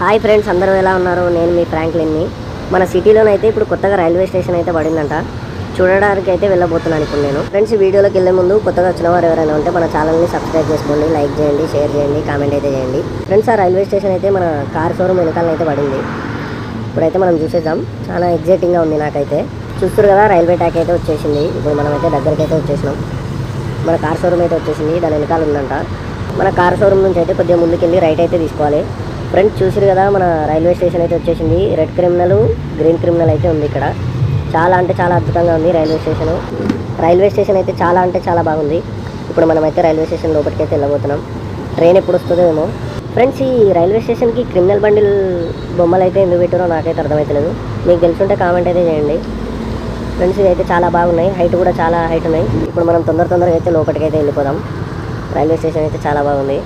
Hi friends అందరూ ఎలా ఉన్నారు? నేను మీ ఫ్రాంక్లిన్ని మన సిటీలోనైతే ఇప్పుడు కొత్తగా రైల్వే స్టేషన్ అయితే పడిందంట. చూడడానికి అయితే వెళ్ళబోతున్నాను ఇప్పుడు నేను. ఫ్రెండ్స్ వీడియోలోకి వెళ్ళే ముందు కొత్తగా వచ్చిన వారు ఎవరైనా ఉంటే మన ఛానల్ని సబ్స్క్రైబ్ చేసుకోండి లైక్ చేయండి షేర్ చేయండి కామెంట్ అయితే చేయండి. ఫ్రెండ్స్ ఆ రైల్వే స్టేషన్ అయితే మన కార్ షోరూమ్ వెనకాల అయితే పడింది. ఇప్పుడైతే మనం చూసేద్దాం. చాలా ఎగ్జైటింగ్గా ఉంది నాకైతే. చూస్తారు కదా రైల్వే ట్రాక్ అయితే వచ్చేసింది. ఇప్పుడు మనమైతే దగ్గరికి అయితే వచ్చేసినాం. మన కార్ షోరూమ్ అయితే వచ్చేసింది. దాని వెనకాల ఉందంట. మన కార్ షోరూమ్ నుంచి అయితే కొద్దిగా ముందుకెళ్ళి రైట్ అయితే తీసుకోవాలి. ఫ్రెండ్స్ చూసారు కదా మన రైల్వే స్టేషన్ అయితే వచ్చేసింది. రెడ్ క్రిమినల్ గ్రీన్ క్రిమినల్ అయితే ఉంది ఇక్కడ. చాలా అంటే చాలా అద్భుతంగా ఉంది రైల్వే స్టేషన్. రైల్వే స్టేషన్ అయితే చాలా అంటే చాలా బాగుంది. ఇప్పుడు మనమైతే రైల్వే స్టేషన్ లోపలికి అయితే వెళ్ళబోతున్నాం. ట్రైన్ ఎప్పుడు వస్తుందో ఏమో. ఫ్రెండ్స్ ఈ రైల్వే స్టేషన్కి క్రిమినల్ బండిల్ బొమ్మలు అయితే ఎందుకు పెట్టారో నాకైతే అర్థమవుతలేదు మీకు తెలుసుంటే కామెంట్ అయితే చేయండి. ఫ్రెండ్స్ ఇదైతే చాలా బాగున్నాయి. హైట్ కూడా చాలా హైట్ ఉన్నాయి. ఇప్పుడు మనం తొందర తొందరగా అయితే లోపలికి అయితే వెళ్ళిపోదాం. రైల్వే స్టేషన్ అయితే చాలా బాగుంది.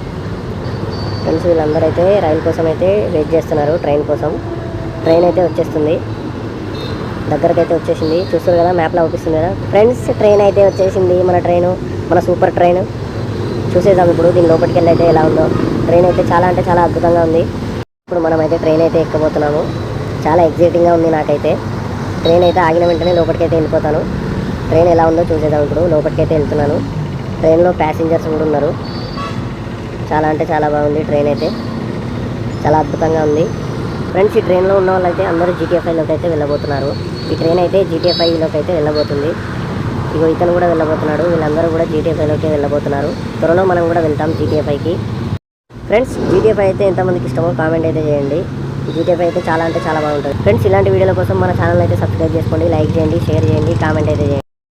ఫ్రెండ్స్ వీళ్ళందరూ అయితే రైలు కోసం అయితే వెయిట్ చేస్తున్నారు ట్రైన్ కోసం. ట్రైన్ అయితే వచ్చేస్తుంది. దగ్గరకు అయితే వచ్చేసింది. చూస్తారు కదా మ్యాప్లో అవుపిస్తుంది కదా. ఫ్రెండ్స్ ట్రైన్ అయితే వచ్చేసింది మన ట్రైను మన సూపర్ ట్రైన్. చూసేద్దాం ఇప్పుడు దీని లోపలికి వెళ్ళి అయితే ఎలా ఉందో. ట్రైన్ అయితే చాలా అంటే చాలా అద్భుతంగా ఉంది. ఇప్పుడు మనం అయితే ట్రైన్ అయితే ఎక్కబోతున్నాము. చాలా ఎగ్జైటింగ్గా ఉంది నాకైతే. ట్రైన్ అయితే ఆగిన వెంటనే లోపలికి అయితే వెళ్ళిపోతాను. ట్రైన్ ఎలా ఉందో చూసేద్దాం ఇప్పుడు. లోపలికి అయితే వెళ్తున్నాను. ట్రైన్లో ప్యాసింజర్స్ కూడా ఉన్నారు. చాలా అంటే చాలా బాగుంది ట్రైన్ అయితే. చాలా అద్భుతంగా ఉంది. ఫ్రెండ్స్ ఈ ట్రైన్లో ఉన్న వాళ్ళైతే అందరూ జీటీఎఫ్ఐలోకి అయితే వెళ్ళబోతున్నారు. ఈ ట్రైన్ అయితే జీటీఎఫ్ఐలోకి అయితే వెళ్ళబోతుంది. ఇగో ఇతను కూడా వెళ్ళబోతున్నాడు. వీళ్ళందరూ కూడా జీటీఎఫ్ఐలోకి వెళ్ళబోతున్నారు. త్వరలో మనం కూడా వెళ్తాం జీటీఎఫ్ఐకి ఫ్రెండ్స్ జీటీఎఫ్ఐ అయితే ఎంతమందికి ఇష్టమో కామెంట్ అయితే చేయండి. జీటీఎఫ్ఐ అయితే చాలా అంటే చాలా బాగుంటుంది. ఫ్రెండ్స్ ఇలాంటి వీడియోల కోసం మన ఛానల్ అయితే సబ్స్క్రైబ్ చేసుకోండి లైక్ చేయండి షేర్ చేయండి కామెంట్ అయితే చేయండి.